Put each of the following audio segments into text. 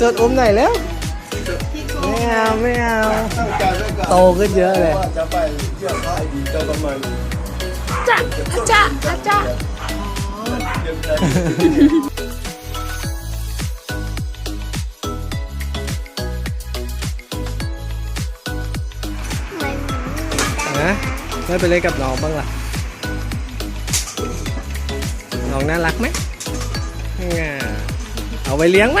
จดอุ้มหน่อยแล้ว ไม่เอาไม่เอา ตั้งใจไว้ก่อนโตขึ้นเยอะเลย ว่าจะไปเที่ยวท่าไอดีเจ้าประมาณจ้ะจ้ะจ้ะเตรียมใจนะไม่ไปเล่นกับน้องบ้างล่ะ น้องน่ารักไหมง่าเอาไปเลี้ยงไหม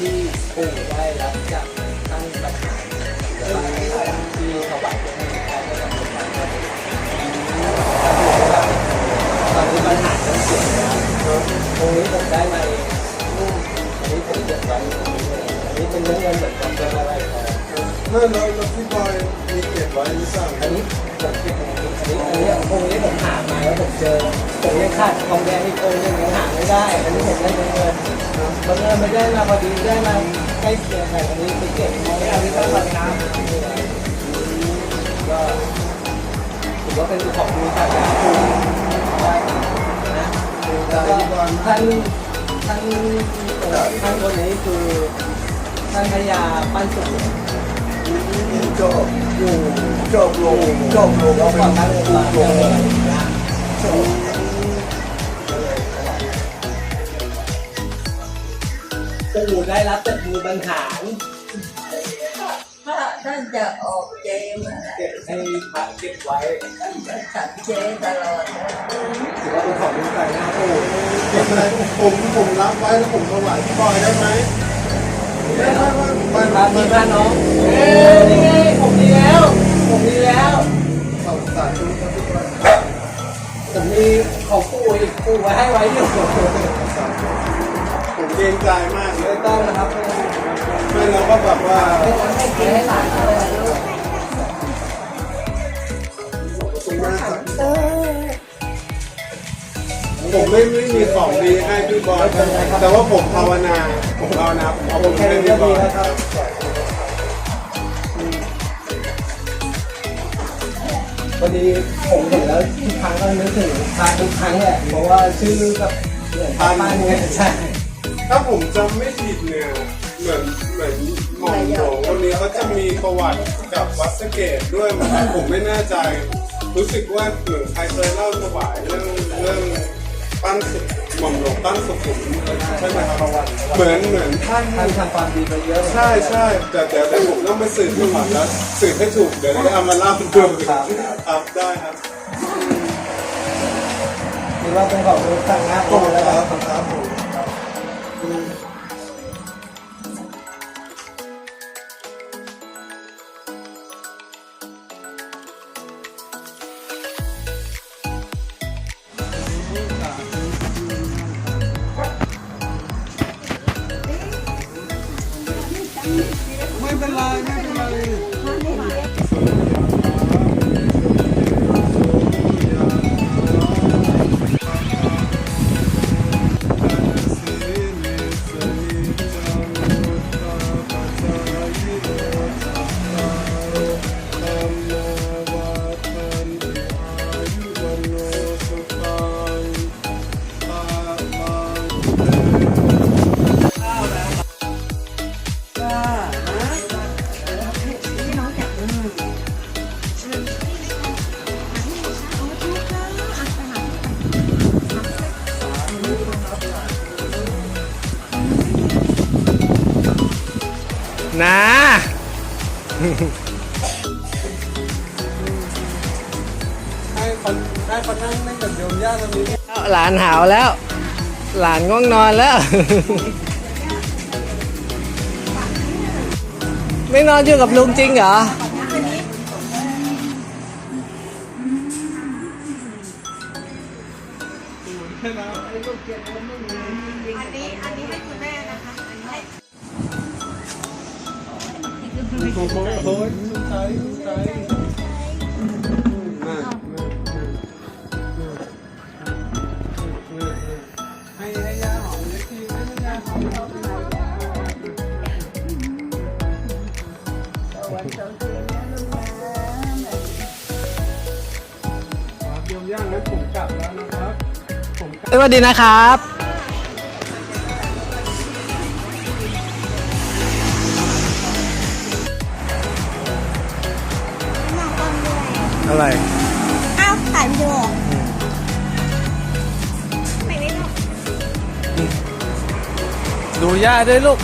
ที่ปู่ได้รับจากท่านประธานที่ถวายเป็นพระก็จะเป็นพระตอนนี้ปัญหาต้องเสียแล้วตรงนี้ผมได้มาเองอันนี้ผมเก็บไว้ตรงนี้อันนี้เป็นเรื่องเงินเหมือนกันเป็นอะไรของนั่นเราเราคิด อันนี้ผมเก็บอันนี้อันนี้อันนี้องค์นี้ผมหามาแล้วผมเจอผมยังขาดทองแดงอีกองค์นึงยังหาไม่ได้ อันนี้ผมได้เงินบังเอิญไม่ได้มาพอดีได้มาใกล้เคียงกันอันนี้ไปเก็บเอาไว้อันนี้ก็มาน้ำก็ถือว่าเป็นของบูชาการปู่นะแล้วก็ท่านท่านท่านคนนี้คือท่านพญาปั้นสุข จบอยู่จบลงจบลงแล้วเป็ก่อนนตั้งองค์ลมาเจงอนะจบปู่ได้รับจากมือบรรหารถ้าท่านจะออกเจมส์เก็บให้พระเก็บไว้ท่านจะฉันเจตลอดนะถือว่าเป็นของบูชาหน้าปู่ผมผมรับไว้แล้วผมถวายพี่บอยได้ไหม ด้ไหมว่ามันพระมัพี่นพระน้องเอ้ยนี่ไงผมดีแล้ว ผมดีแล้วสาสาธุครับพี่บอยผมมีของปู่อีกปู่ไว้ให้ไว้อยู่ผมเกรงใจมากเลไม่ยต้องนะครับไม่ต้องไม่เราก็แบบว่าไม่ต้องให้กินให้หลานเลยผมไม่ไม่มีของดีให้พี่บอยแต่ว่าผมภาวนา ผมภาวนาผมเอาโอบุญเคให้ก็พี่อดียแล้วครับวันนี้ผมเห็นแล้วทุกครั้งก็นึกถึงพระทุกครั้งแหละเพราะว่าชื่อกับเหมือนพระบ้านเนี่ยใช่ถ้าผมจำไม่ผิดเนี่ยเหมือนเหมือนหมอมหลวงคนนี้เขาจะมีประวัติกับวัดสะเกตด้วยเหมือนผมไม่แน่ใจ รู้สึกว่าเหมือนใครเคยเล่าถวายเรื่องเรื่องปั้นสุข หม่อมหลวงปั้นสุขุมใช่ไหมครับเหมือนเหมือนท่านท่านทำความดีมาเยอะใช่ใช่แต่เดี๋ยวเดี๋ยวผมต้องไปสืบดูก่อนแล้วสืบให้ถูกเดี๋ยวจะเอามาเล่าดูครับได้ครับคิดว่าเป็นของรู้สั่งหน้าขปูอบคุณแล้วคกัรันบครับผมไม่ ไนะ ให้คนให้คนนั่งนั่งกับโยมย่าตรงนี้หลานหาวแล้ว หลานง่วงนอนแล้ว ไม่นอนอยู่กับลุงจริงเหรอ อันนี้อัน โอ้โหโอ้ยสุดท้ายสุดท้ายให้ให้ยาหอมเล็กทีให้ยาหอมหอมวันสองคืนนะลูกนะครับโยมย่างนั้นผมกลับแล้วนะครับ สวัสดีนะครับ อะไรอ้าวถ่ายวิดีโอไม่ได้หรอกดูย่าด้วยลูก